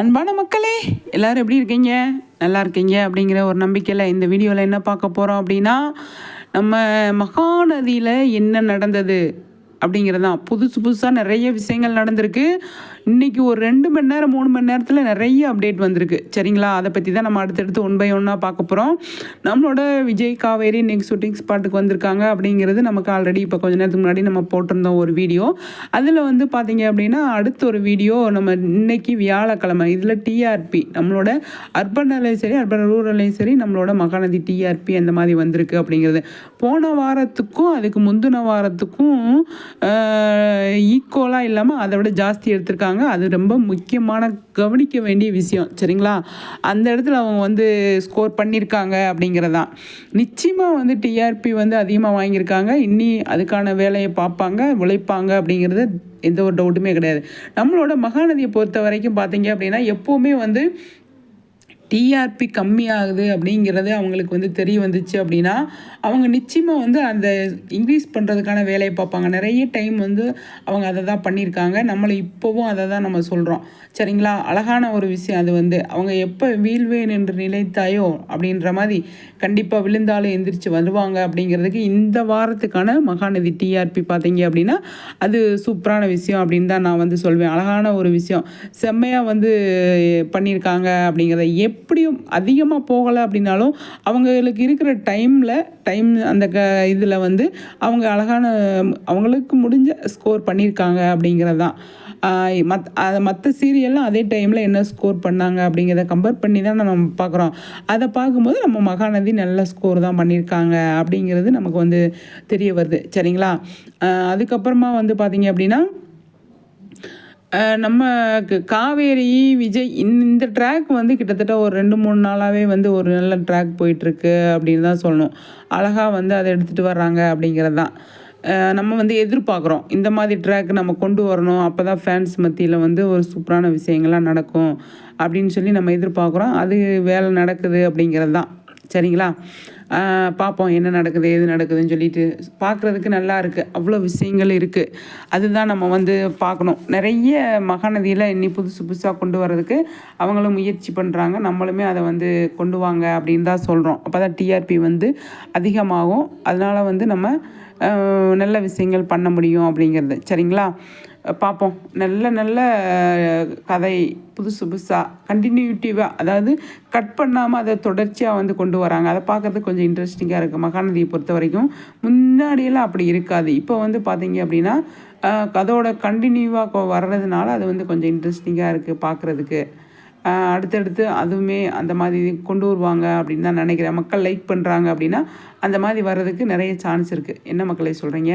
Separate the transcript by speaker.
Speaker 1: அன்பான மக்களே எல்லோரும் எப்படி இருக்கீங்க? நல்லா இருக்கீங்க அப்படிங்கிற ஒரு நம்பிக்கையில் இந்த வீடியோவில் என்ன பார்க்க போகிறோம் அப்படின்னா நம்ம மகாநதியில் என்ன நடந்தது? அப்படிங்கிறது தான். புதுசு புதுசாக நிறைய விஷயங்கள் நடந்திருக்கு. இன்றைக்கி ஒரு ரெண்டு மணி நேரம் மூணு மணி நேரத்தில் நிறைய அப்டேட் வந்திருக்கு. சரிங்களா? அதை பற்றி தான் நம்ம அடுத்தடுத்து ஒன் பை ஒன்னாக பார்க்க போகிறோம் நம்மளோட விஜய் காவேரி நெக்ஸ்ட் ஷூட்டிங் ஸ்பாட்டுக்கு வந்திருக்காங்க அப்படிங்கிறது நமக்கு ஆல்ரெடி இப்போ கொஞ்ச நேரத்துக்கு முன்னாடி நம்ம போட்டிருந்தோம் ஒரு வீடியோ. அதில் வந்து பார்த்தீங்க அப்படின்னா அடுத்த ஒரு வீடியோ நம்ம இன்னைக்கு வியாழக்கிழமை இதில் டிஆர்பி நம்மளோட அர்பன்லையும் சரி அர்பன் ரூரல்லையும் சரி நம்மளோட மகாநதி டிஆர்பி அந்த மாதிரி வந்திருக்கு அப்படிங்கிறது. போன வாரத்துக்கும் அதுக்கு முந்தின வாரத்துக்கும் ஈக்குவலாக இல்லாமல் அதை விட ஜாஸ்தி எடுத்திருக்காங்க. அது ரொம்ப முக்கியமான கவனிக்க வேண்டிய விஷயம். சரிங்களா? அந்த இடத்துல அவங்க வந்து ஸ்கோர் பண்ணியிருக்காங்க அப்படிங்கிறதான் நிச்சயமாக வந்து டிஆர்பி வந்து அதிகமாக வாங்கியிருக்காங்க. இன்னி அதுக்கான வேலையை பார்ப்பாங்க உழைப்பாங்க அப்படிங்கிறது எந்த ஒரு டவுட்டுமே கிடையாது. நம்மளோட மகாநதியை பொறுத்த வரைக்கும் பார்த்தீங்க அப்படின்னா எப்போவுமே வந்து டிஆர்பி கம்மியாகுது அப்படிங்கிறது அவங்களுக்கு வந்து தெரிய வந்துச்சு அப்படின்னா அவங்க நிச்சயமாக வந்து அந்த இன்க்ரீஸ் பண்ணுறதுக்கான வேலையை பார்ப்பாங்க. நிறைய டைம் வந்து அவங்க அதை தான் பண்ணியிருக்காங்க. நம்மளை இப்போவும் அதை தான் நம்ம சொல்கிறோம் சரிங்களா? அழகான ஒரு விஷயம் அது வந்து. அவங்க எப்போ வீழ்வேன் என்று நினைத்தாயோ அப்படின்ற மாதிரி கண்டிப்பாக விழுந்தாலும் எந்திரிச்சு வருவாங்க அப்படிங்கிறதுக்கு இந்த வாரத்துக்கான மகாநதி டிஆர்பி பார்த்தீங்க அப்படின்னா அது சூப்பரான விஷயம் அப்படின்னு தான் நான் வந்து சொல்வேன். அழகான ஒரு விஷயம். செம்மையாக வந்து பண்ணியிருக்காங்க அப்படிங்கிறத எப்படியும் அதிகமாக போகலை அப்படின்னாலும் அவங்களுக்கு இருக்கிற டைமில் டைம் அந்த க இதில் வந்து அவங்க அழகான அவங்களுக்கு முடிஞ்ச ஸ்கோர் பண்ணியிருக்காங்க அப்படிங்கிறது தான் மத் அதை மற்ற சீரியல்லாம் அதே டைமில் என்ன ஸ்கோர் பண்ணாங்க அப்படிங்கிறத கம்பேர் பண்ணி தான் நம்ம பார்க்குறோம். அதை பார்க்கும்போது நம்ம மகாநதி நல்ல ஸ்கோர் தான் பண்ணியிருக்காங்க அப்படிங்கிறது நமக்கு வந்து தெரிய வருது. சரிங்களா? அதுக்கப்புறமா வந்து பார்த்திங்க அப்படின்னா நம்ம காவேரி விஜய் இந்த ட்ராக் வந்து கிட்டத்தட்ட ஒரு ரெண்டு மூணு நாளாகவே வந்து ஒரு நல்ல ட்ராக் போயிட்டுருக்கு அப்படின்னு தான் சொல்லணும். அழகாக வந்து அதை எடுத்துகிட்டு வர்றாங்க அப்படிங்கிறது தான். நம்ம வந்து எதிர்பார்க்குறோம். இந்த மாதிரி ட்ராக் நம்ம கொண்டு வரணும். அப்போ தான் ஃபேன்ஸ் மத்தியில் வந்து ஒரு சூப்பரான விஷயங்கள்லாம் நடக்கும் அப்படின்னு சொல்லி நம்ம எதிர்பார்க்குறோம். அது வேலை நடக்குது அப்படிங்கிறது தான். சரிங்களா? பார்ப்போம் என்ன நடக்குது எது நடக்குதுன்னு சொல்லிட்டு. பார்க்குறதுக்கு நல்லா இருக்குது அவ்வளோ விஷயங்கள் இருக்குது அதுதான் நம்ம வந்து பார்க்கணும் நிறைய மகாநதியில் இன்னி புதுசு புதுசாக கொண்டு வரதுக்கு அவங்களும் முயற்சி பண்ணுறாங்க நம்மளுமே அதை வந்து கொண்டு வாங்க அப்படின்னு தான் சொல்கிறோம் அப்போ தான் டிஆர்பி வந்து அதிகமாகும். அதனால் வந்து நம்ம நல்ல விஷயங்கள் பண்ண முடியும் அப்படிங்கிறது. சரிங்களா? பார்ப்போம். நல்ல நல்ல கதை புதுசு புதுசாக கண்டினியூட்டிவாக அதாவது கட் பண்ணாமல் அதை தொடர்ச்சியாக வந்து கொண்டு வராங்க. அதை பார்க்குறதுக்கு கொஞ்சம் இன்ட்ரெஸ்டிங்காக இருக்குது மகாநதியை பொறுத்த வரைக்கும் முன்னாடியெல்லாம் அப்படி இருக்காது. இப்போ வந்து பார்த்தீங்க அப்படின்னா கதோட கண்டினியூவாக வர்றதுனால அது வந்து கொஞ்சம் இன்ட்ரெஸ்டிங்காக இருக்குது பார்க்குறதுக்கு. அடுத்தடுத்து அதுவுமே அந்த மாதிரி கொண்டு வருவாங்க அப்படின்னு தான் நினைக்கிறேன். மக்கள் லைக் பண்ணுறாங்க அப்படின்னா அந்த மாதிரி வர்றதுக்கு நிறைய சான்ஸ் இருக்குது என்ன மக்களை சொல்கிறீங்க